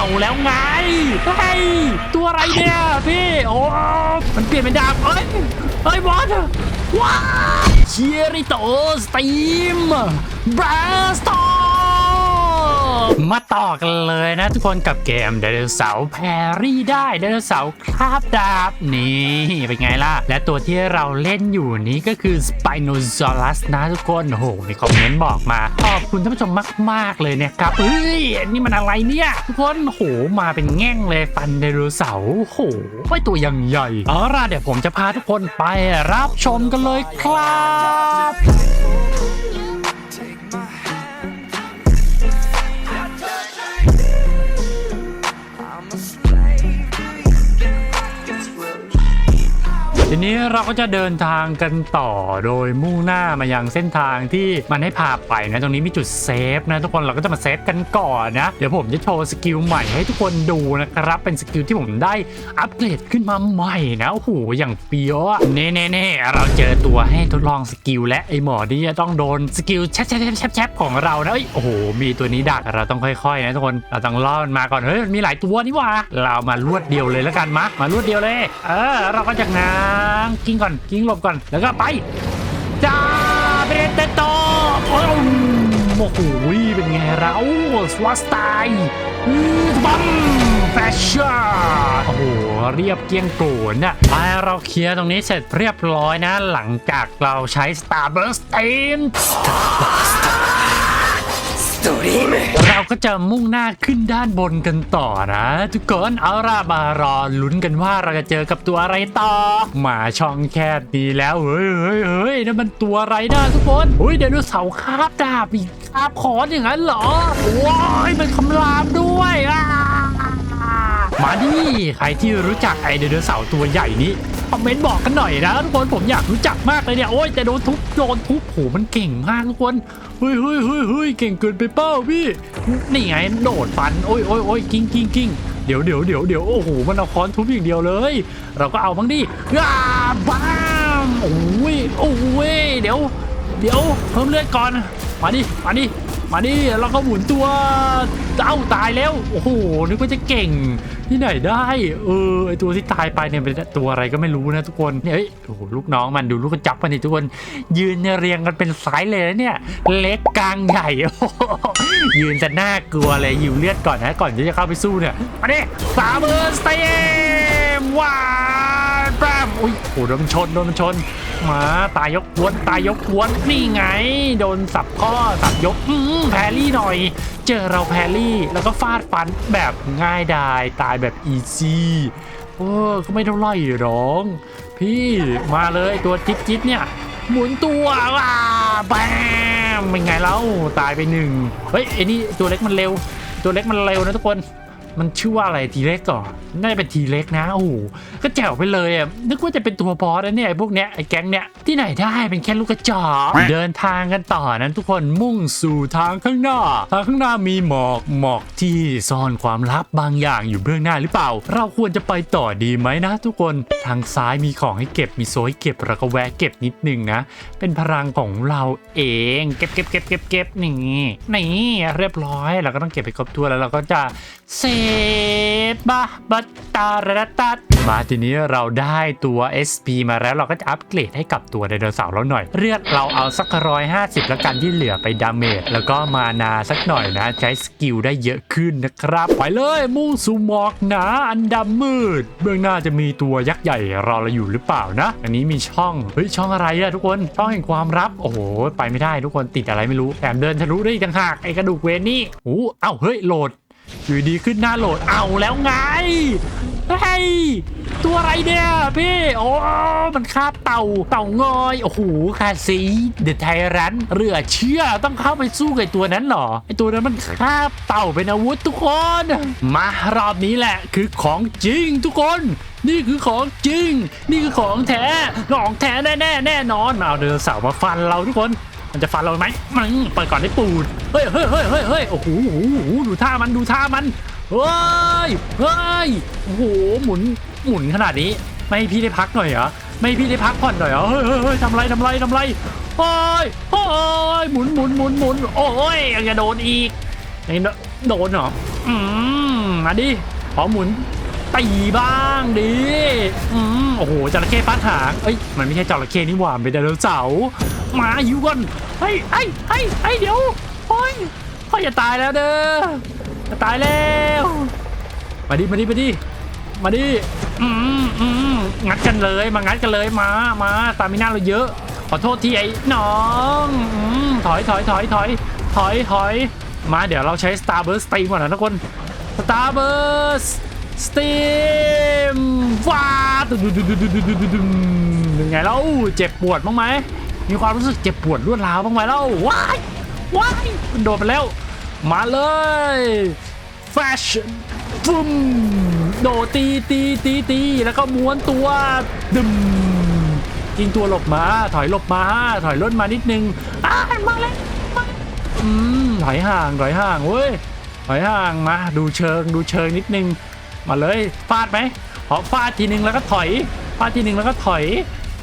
เอาแล้วไงเฮ้ยตัวอะไรเนี่ยพี่โอ้มันเปลี่ยนเป็นดาบเอ้ยเฮ้ยบอสว้าเชียริโตสตีมบราสต มาต่อกันเลยนะทุกคนกับเกมไดโนเสาร์แพรี่ได้ไดโนเสาร์คาบดาบนี่เป็นไงล่ะ และตัวที่เราเล่นอยู่นี้ก็คือ Spinosaurus นะทุกคนโอ้โหมีคอมเมนต์บอกมาขอบคุณท่านผู้ชมมาก ๆ เลยเนี่ยครับเฮ้ยนี่มันอะไรเนี่ย ทุกคนโอ้โหมาเป็นแง่งเลยฟันไดโนเสาร์โอ้โหไอตัวยังใหญ่เอาล่ะเดี๋ยวผมจะพาทุกคนไปรับชมกันเลยครับ ทีนี้เราก็จะเดินทางกันต่อโดยมุ่งหน้ามายังเส้นทางที่มันให้พาไปนะตรงนี้มีจุดเซฟนะทุกคนเราก็จะมาเซฟกันก่อนนะ เดี๋ยวผมจะโชว์สกิลใหม่ให้ทุกคนดูนะครับ เป็นสกิลที่ผมได้อัปเกรดขึ้นมาใหม่นะโอ้โหอย่างเปียวอะเน่เน่เน่เราเจอตัวให้ทดลองสกิลและไอหมอนี่จะต้องโดนสกิลแชปแชปแชปแชปของเรานะเอ้ยโอ้โหมีตัวนี้ดักเราต้องค่อยๆนะทุกคนเราต้องล่อมันมาก่อนเฮ้ยมันมีหลายตัวนี่ว่าเรามารวดเดียวเลยแล้วกันมะมารวดเดียวเลย เออเราก็จะง้างกิ้งก่อนกิ้งหลบก่อนแล้วก็ไปจ้าเบรเตโตโอ้โหเป็นไงเราสวัสไตล์บัมแฟชั่นโอ้โหเรียบเกียงโกรนน่ะไปเราเคลียร์ตรงนี้เสร็จเรียบร้อยนะ หลังจากเราใช้ Starburst Team เราก็จะมุ่งหน้าขึ้นด้านบนกันต่อนะ ทุกคนเอาล่ะมารอลุ้นกันว่าเราจะเจอกับตัวอะไรต่อหมาช่องแคบดีแล้วเฮ้ยเฮ้ยเฮ้ยนั่นมันตัวอะไรนะทุกคนเฮ้ยไดโนเสาร์คาบดาบอีกคาบขอนอย่างนั้นเหรอว้ายมันคำรามด้วยอ่ามาดิใครที่รู้จักไอไดโนเสาร์ตัวใหญ่นี้ คอมเมนต์บอกกันหน่อยนะทุกคนผมอยากรู้จักมากเลยเนี่ยโอ้ยแต่โดนทุบโดนทุบโหมันเก่งมากทุกคนเฮ้ยเฮ้ยเฮ้ยเฮ้ยเก่งเกินไปเป้าพี่นี่ไงโดดฟันโอ้ยโอ้ยโอ้ยกิ้งกิ้งกิ้งเดี๋ยวเดี๋ยวเดี๋ยวเดี๋ยวโอ้โหมันเอาค้อนทุบอย่างเดียวเลย เราก็เอาบ้างดิว้าบ้ามโอ้ยโอ้ยเดี๋ยว เดี๋ยวเพิ่มเลือดก่อนมาดิมาดิมาดิเราก็หมุนตัวเอ้าตายแล้วโอ้โหนึกว่าจะเก่ง ที่ไหนได้เออไอตัวที่ตายไปเนี่ยเป็นตัวอะไรก็ไม่รู้นะทุกคนเนี่ยเฮ้ยโอ้โหลูกน้องมันดูลูกกระจับมันดิทุกคน ยืนเรียงกันเป็นสายเลยนะเนี่ย เล็กกลางใหญ่โอ้โหยืนจะน่ากลัวเลยหิวเลือดก่อนนะก่อนที่จะเข้าไปสู้เนี่ยมาดิสามเบอร์สเตมว้าแอุ้ยโอ้โหโดนชนโดนชนมาตายยกวนตายยกวนนี่ไง โดนสับข้อสับยกอืแพรี่หน่อย เจอเราแพรี่แล้วก็ฟาดฟันแบบง่ายดายตายแบบอีซี่โอ้ก็ไม่เท่าไร่หรอกพี่มาเลยตัวจิ๊บจิ๊บเนี่ยหมุนตัวว้าแบมเป็นไงแล้วตายไปหนึ่งเฮ้ยไอ้นี่ตัวเล็กมันเร็ว ตัวเล็กมันเร็วนะทุกคน มันชื่อว่าอะไรทีเล็กก่อนน่าจะเป็นทีเล็กนะโอ้โหก็แจ๋วไปเลยอะนึกว่าจะเป็นตัวบอสนะเนี่ยไอ้พวกเนี้ยไอ้แก๊งเนี้ยที่ไหนได้เป็นแค่ลูกกระจอกเดินทางกันต่อนั้นทุกคนมุ่งสู่ทางข้างหน้าทางข้างหน้ามีหมอกหมอกที่ซ่อนความลับบางอย่างอยู่เบื้องหน้าหรือเปล่า เราควรจะไปต่อดีไหมนะ ทุกคนทางซ้ายมีของให้เก็บมีโซยเก็บแล้วก็แวะเก็บนิดนึงนะ เป็นพลังของเราเอง เก็บเก็บเก็บเก็บเก็บนี่นี่เรียบร้อยเราก็ต้องเก็บไปครบถ้วนแล้วเราก็จะ เซบะบัตตาระตัดมาทีนี้เราได้ตัว SP มาแล้วเราก็จะอัปเกรดให้กับตัวไดโนเสาร์เราหน่อย เลือดเราเอาสักร้อยห้าสิบแล้วกันที่เหลือไปดาเมจแล้วก็มานาสักหน่อยนะ ใช้สกิลได้เยอะขึ้นนะครับ ไปเลยมุ่งสู่หมอกหนาอันดำมืด เบื้องหน้าจะมีตัวยักษ์ใหญ่รอเราอยู่หรือเปล่านะ อันนี้มีช่องเฮ้ยช่องอะไรอะทุกคนช่องแห่งความลับโอ้โหไปไม่ได้ทุกคนติดอะไรไม่รู้แถมเดินทะลุได้อีกต่างหากไอกระดูกเวนนี่โอ้เอ้าเฮ้ยโหลด อยู่ดีขึ้นหน้าโหลดเอาแล้วไงเฮ้ยตัวอะไรเนี่ยพี่โอ้มันคาบเต่าเต่างอยโอ้โหคาซีเดไทรันเรือเชื่อต้องเข้าไปสู้กับตัวนั้นเหรอไอตัวนั้นมันคาบเต่าเป็นอาวุธทุกคน มารอบนี้แหละคือของจริงทุกคน นี่คือของจริง นี่คือของแท้ของแท้แน่แน่แน่นอนเอาเดินเสาร์มาฟันเราทุกคน มันจะฟันเราไหมมันเปิดก่อนได้ปูด เฮ้ยเฮ้ยเฮ้ยเฮ้ยโอ้โหโอ้โหดูท่ามันดูท่ามัน เฮ้ย เฮ้ย โอ้โห หมุน หมุนขนาดนี้ ไม่พี่ได้พักหน่อยเหรอ ไม่พี่ได้พักผ่อนหน่อยเหรอ เฮ้ยเฮ้ยเฮ้ยทำไรทำไรทำไรเฮ้ยเฮ้ยหมุนหมุนหมุนหมุนโอ้ยยังจะโดนอีกยังโดนเหรอ อืมมมาดิขอหมุน ตีบ้างดิอืมโอ้โหจระเข้ฟาดหางเอ้ยมันไม่ใช่จระเข้นี่หว่าเป็นไดโนเสาร์มาอยู่ก่อนเฮ้ยเฮ้ยเฮ้ยเฮ้ยเดี๋ยวโอ้ยพ่ออย่าตายแล้วเด้อจะตายแล้วมาดิมาดิมาดิมาดิอืมอืมงัดกันเลยมางัดกันเลยมามาตามิน่าเราเยอะ ขอโทษทีไอ้น้องอืมถอยถอยถอยถอยถอยถอยมาเดี๋ยวเราใช้ Starburst Steam ก่อนนะทุกคน Starburst สตีมว้ายังไงแล้วเจ็บปวดบ้างไหมมีความรู้สึกเจ็บปวดรวดร้าวบ้างไหมเล่าว้ายว้ายโดดไปแล้ว มาเลยแฟชั่นฟุ้มโดดตีตีตีตีแล้วก็ม้วนตัวดึมยิงตัวหลบมา ถอยหลบมาถอยล้นมานิดนึงอ้ามาเลยมาถอยห่างถอยห่างเว้ยถอยห่างมาดูเชิงดูเชิงนิดนึง มาเลยฟาดไหมพอฟาดทีนึงแล้วก็ถอยฟาดทีนึงแล้วก็ถอย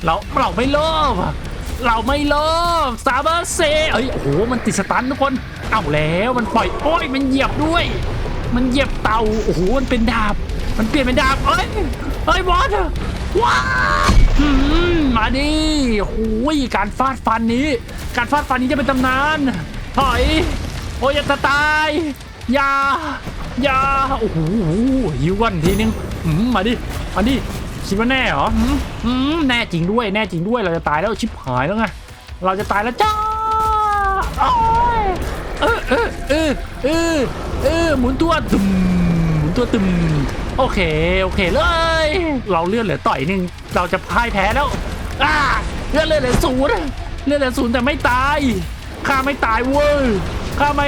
เราเราไม่โลภเราไม่โลภซาเบอร์เซเอ้ยโอ้โหมันติดสตันทุกคนเอาแล้วมันปล่อยโอ้ยมันเหยียบด้วย มันเหยียบเตาโอ้โหมันเป็นดาบ มันเปลี่ยนเป็นดาบเอ้ยเอ้ยบอสว้าอืมมาดิโอ้ยการฟาดฟันนี้ การฟาดฟันนี้จะเป็นตำนาน ถอย โอ้ยจะตาย อย่า ยาโอ้โหยิวกันทีนึงมาดิมาดิคิดว่าแน่เหรอแน่จริงด้วยแน่จริงด้วยเราจะตายแล้วชิบหายแล้วไงเราจะตายแล้วจ้าโอ้ยเออเออเออเออเออหมุนตัวตึมหมุนตัวตึมโอเคโอเคเลย เราเลื่อนเหลือต่อยหนึ่งเราจะพ่ายแพ้แล้วอ่าเลื่อนเลือเหลือศูนย์เลื่อนเหลือศูนย์แต่ไม่ตายข้าไม่ตายเว้ยข้าไม่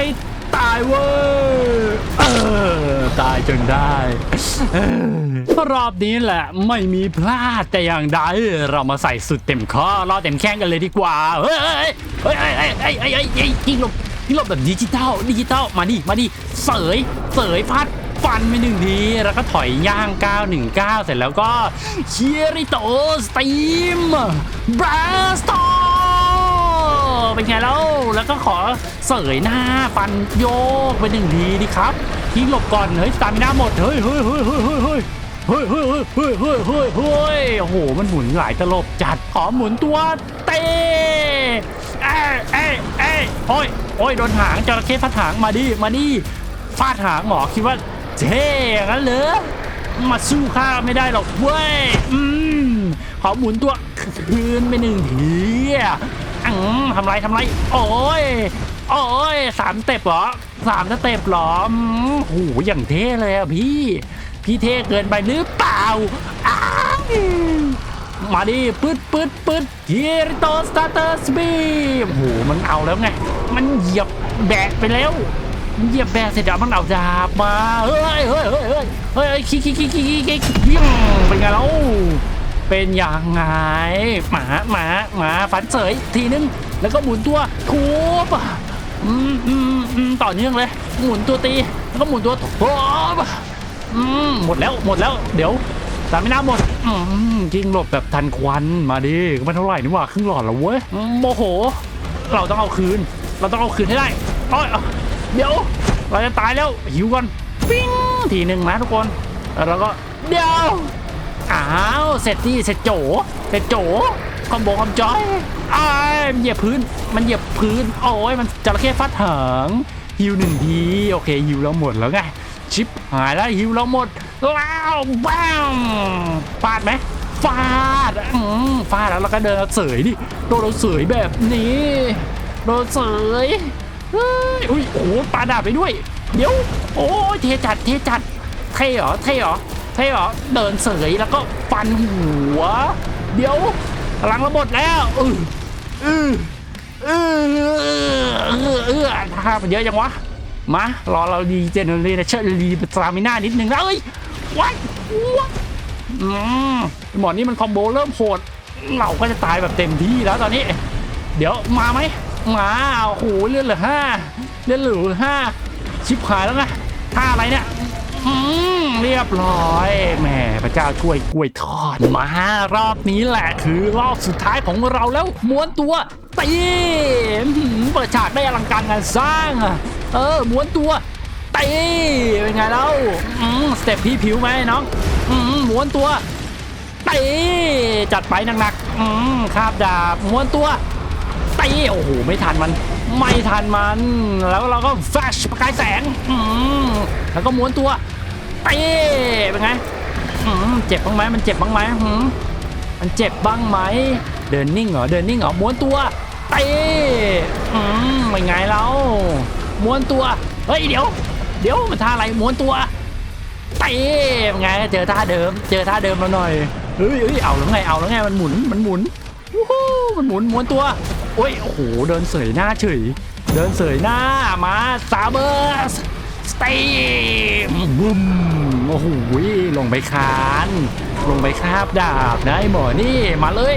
ายเว้ยเออตายจนได้เออรอบนี้แหละไม่มีพลาดแต่อย่างใดเรามาใส่สุดเต็มข้อรอเต็มแข้งกันเลยดีกว่าเฮ้ยเฮ้ยเฮ้ยเฮ้ยเฮ้ยเฮ้ยยิงหลบยิงหลบแบบดิจิตอลดิจิตอลมาดิมาดิเสยเสยพัดฟันไปหนึ่งทีแล้วก็ถอยย่าง 919 เสร็จแล้วก็เชียริโตสตีมบราสตอ เป็นไงแล้ว แล้วก็ขอเสยหน้าฟันโยกไปหนึ่งทีดิครับทิ้งหลบก่อน เฮ้ยสตามิน่าหมด เฮ้ยเฮ้ยเฮ้ยเฮ้ยเฮ้ยเฮ้ยเฮ้ยเฮ้ยเฮ้ยเฮ้ยเฮ้ยเฮ้ยโอ้โห มันหมุนหลายตลบจัด ขอหมุนตัวเตะเอ้ยเอ้ยเอ้ยโอ้ยโอ้ยโดนหางจระเข้ฟาดหางมาดิ มาดิฟาดหางหมอคิดว่าเท่งั้นเหรอมาสู้ข้าไม่ได้หรอกเว้ย อืมขอหมุนตัวคืนไปหนึ่งที อังทำไรทำไร โอ้ย โอ้ยสามสเต็ปเหรอสามสเต็ปเหรอโอ้โหอย่างเท่เลยอะพี่ พี่เท่เกินไปหรือเปล่าอ้าวมาดิปึ๊ดปึ๊ดปึ๊ดเฮียริโตสตาร์เตอร์สบีโอ้โหมันเอาแล้วไง มันเหยียบแบะไปแล้วเหยียบแบะเสร็จแล้วมันเอาดาบมา เฮ้ยเฮ้ยเฮ้ยเฮ้ยเฮ้ยเฮ้ยขี้ขี้ขี้ขี้ขี้ขี้เพี้ยงเป็นไงแล้ว เป็นยังไงหมาหมาหมาฟันเสยทีนึง แล้วก็หมุนตัวทุบอืมอืมอืมต่อเนื่องเลย หมุนตัวตีแล้วก็หมุนตัวทุบอืมหมดแล้วหมดแล้ว เดี๋ยวสามไม่น่าหมดอืมยิงหลบแบบทันควันมาดิก็ไม่เท่าไหร่นี่หว่าครึ่งหลอดแล้วเว้ยโมโห เราต้องเอาคืน เราต้องเอาคืนให้ได้โอ้ยเอาเดี๋ยว เราจะตายแล้วหิวก่อนปิ้งทีหนึ่งนะทุกคนแล้วก็เดี๋ยว อ้าวเสร็จที่เสร็จโจเสร็จโจคอมโบคอมจอยอ้ายมันเหยียบพื้น มันเหยียบพื้น โอ้ยมันจระเข้ฟาดหางฮิวหนึ่งทีโอเคฮิวเราหมดแล้วไงชิปหายแล้วฮิวเราหมดแล้วบ้ามฟาดไหมฟาดอืมฟาดแล้วเราก็เดินเอาเสยดิโดนเราเสยแบบนี้โดนเสยเฮ้ยอุ้ยโอ้โหปาดาบไปด้วย เดี๋ยว โอ้ยเทจัดเทจัดเทเหรอเทเหรอ ท่เหรอ เดินเสยแล้วก็ฟันหัว เดี๋ยวพลังระหมดแล้วออเออเออเออเออถ้ามันเยอะจังวะ มา รอเราดีเจนเลยนะเชิญรีสตามิน่านิดนึงนะเอ้ยว้ายว้ายอืมหมอนี่มันคอมโบเริ่มโหด เราก็จะตายแบบเต็มที่แล้วตอนนี้ เดี๋ยวมาไหมมาโอ้โหเลือดเหลือห้าเลือดเหลือห้าชิบหายแล้วไงท่าอะไรเนี่ย เรียบร้อยแหมพระเจ้าช่วยกล้วยทอดมารอบนี้แหละคือรอบสุดท้ายของเราแล้วม้วนตัวตีเปิดฉากได้อลังการงานสร้างเออม้วนตัวตีเป็นไงแล้วอืมสเต็ปพี่ผิวไหมน้องอม้วนตัวตีจัดไปหนักๆคาบดาบม้วนตัวตีโอ้โหไม่ทันมัน ไม่ทันมัน แล้วเราก็แฟชประกายแสงแล้วก็ม้วนตัวตีเป็นไงเจ็บบ้างไหมมันเจ็บบ้างไหมมันเจ็บบ้างไหมเดินนิ่งเหรอเดินนิ่งเหรอม้วนตัวตีอืมเป็นไงแล้วม้วนตัวเฮ้ยเดี๋ยว เดี๋ยวมันท่าอะไรม้วนตัวเตะไงเจอท่าเดิม เจอท่าเดิมมาหน่อยเฮ้ยเฮ้ยเอาแล้วไงเอาแล้วไงมันหมุนมันหมุนวู้มันหมุนม้วนตัว อ้ย โอ้โห เดินเสยหน้าเฉย เดินเสยหน้ามาซาเบอร์สสเตมบุ้มโอ้โหลงไปคาน ลงไปคาบดาบนะไอ้หมอนี่มาเลย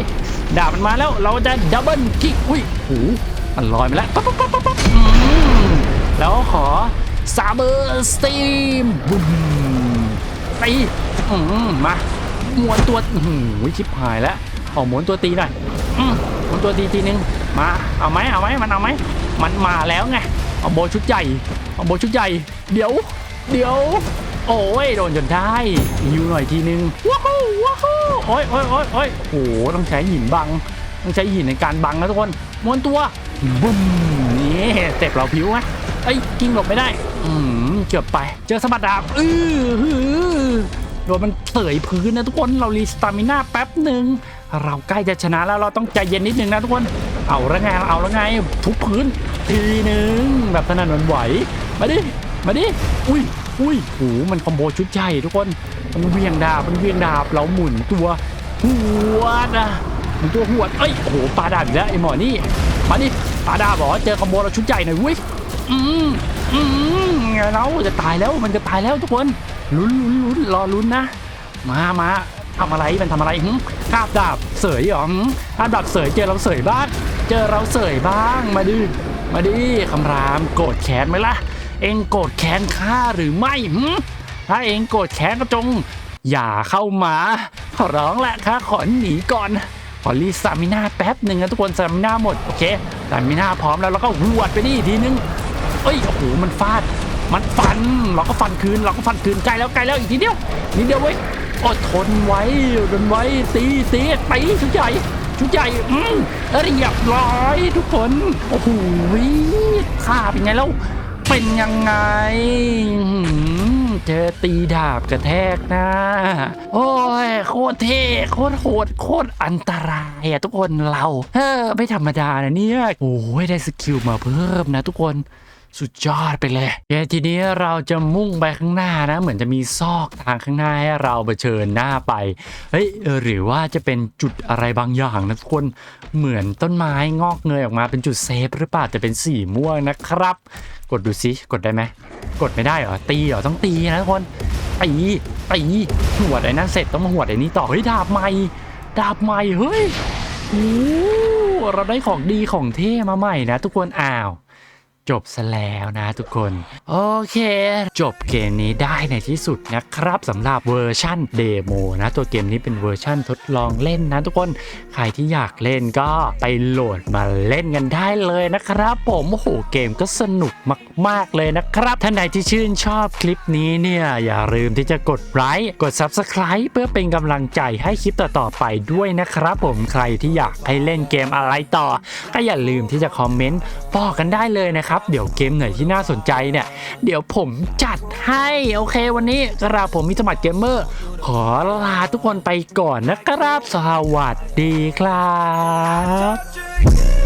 ดาบมันมาแล้วเราจะดับเบิลคิกอุ้ยโอ้โหมันลอยมาแล้วปั๊บปั๊บปั๊บปั๊บแล้วขอซาเบอร์สตีมบุ้มตีอื้อหือมาม้วนตัวอื้อหือชิบหายแล้วขอม้วนตัวตีหน่อยม้วนตัวตีทีนึง มาเอาไหมเอาไหมมันเอาไหมมันมาแล้วไงเอาโบชุดใหญ่เอาโบชุดใหญ่ เดี๋ยว เดี๋ยว โอ้ยโดนจนได้ยิวหน่อยทีนึงว้าวว้าวโอ้ยโอ้ยโอ้ยโอ้ยโอ้โหต้องใช้หินบัง ต้องใช้หินในการบังนะทุกคนม้วนตัวบึ้มนี่เต็บเราผิวไหมเอ้กิ้งหลบไม่ได้ อืมเกือบไป เจอสะบัดดาบอื้อหือโดนมันเสยพื้นนะทุกคนเรารีสตามิน่าแป๊บหนึ่ง เราใกล้จะชนะแล้วเราต้องใจเย็นนิดนึงนะทุกคน เอาแล้วไงเอาแล้วไงทุบพื้นทีหนึ่งแบบถนัดหวันไหวมาดิมาดิอุ้ยอุ้ยโหมันคอมโบชุดใหญ่ทุกคนมันเวียงดาบมันเวียงดาบเราหมุนตัวหัวนะมึงตัวหวดเอ้ยโอ้โหปลาดาบอีกแล้วไอ้หมอนี่มาดิปลาดาบบอกเจอคอมโบเราชุดใหญ่หน่อยเว้ยอืมอืมไงเราจะตายแล้วมันจะตายแล้วทุกคนลุ้นลุ้นลุ้นรอลุ้นนะมามา ทำอะไรมันทำอะไรหึคาบดาบเสยหรอคาบดาบเสยเจอเราเสยบ้างเจอเราเสยบ้างมาดิมาดิคำรามโกรธแค้นไหมล่ะ เองโกรธแค้นข้าหรือไม่หึถ้าเองโกรธแค้นก็จง อย่าเข้ามาขอร้องแหละข้าขอหนีก่อนขอรีสามิน่าแป๊บหนึ่งนะทุกคนสามิน่าหมดโอเคสามิน่าพร้อมแล้วเราก็หวดไปนี่ทีนึงเอ้ยโอ้โหมันฟาด มันฟันเราก็ฟันคืนเราก็ฟันคืนใกล้แล้วใกล้แล้วอีกทีเดียวนิดเดียวเว้ย อดทนไว้ทนไว้ตีตีตีชุดใหญ่ชุดใหญ่อืมเรียบร้อยทุกคนโอ้โหข้าเป็นไงแล้วเป็นยังไงเจอตีดาบกระแทกหน้า โอ้ย โคตรเท่โคตรโหดโคตรอันตรายอะทุกคนเราเฮ้อไม่ธรรมดานะเนี่ย โอ้ย ได้สกิลมาเพิ่มนะทุกคน สุดยอดไปเลยทีนี้เราจะมุ่งไปข้างหน้านะ เหมือนจะมีซอกทางข้างหน้าให้เราเผชิญหน้าไปเฮ้ยหรือว่าจะเป็นจุดอะไรบางอย่างนะทุกคนเหมือนต้นไม้งอกเงยออกมาเป็นจุดเซฟหรือเปล่าแต่เป็นสีม่วงนะครับ กดดูซิกดได้ไหมกดไม่ได้เหรอตีเหรอต้องตีนะทุกคนตีตีหวดไอ้นั่นเสร็จต้องมาหวดไอ้นี้ต่อเฮ้ยดาบใหม่ดาบใหม่เฮ้ยโอ้เราได้ของดีของเท่มาใหม่นะ ทุกคนอ้าว จบซะแล้วนะทุกคน โอเค จบเกมนี้ได้ในที่สุดนะครับสำหรับเวอร์ชั่นเดโมนะ ตัวเกมนี้เป็นเวอร์ชั่นทดลองเล่นนะทุกคน ใครที่อยากเล่นก็ไปโหลดมาเล่นกันได้เลยนะครับ ผมโอ้โหเกมก็สนุกมาก ๆ เลยนะครับ ท่านใดที่ชื่นชอบคลิปนี้เนี่ย อย่าลืมที่จะกดไลค์กด Subscribe เพื่อเป็นกำลังใจให้คลิปต่อๆไปด้วยนะครับผมใครที่อยากให้เล่นเกมอะไรต่อ ก็อย่าลืมที่จะคอมเมนต์บอกกันได้เลยนะครับเดี๋ยวเกมไหนที่น่าสนใจเนี่ย เดี๋ยวผมจัดให้ โอเค วันนี้กระผมมิสมัติเกมเมอร์ ขอลาทุกคนไปก่อนนะครับ สวัสดีครับ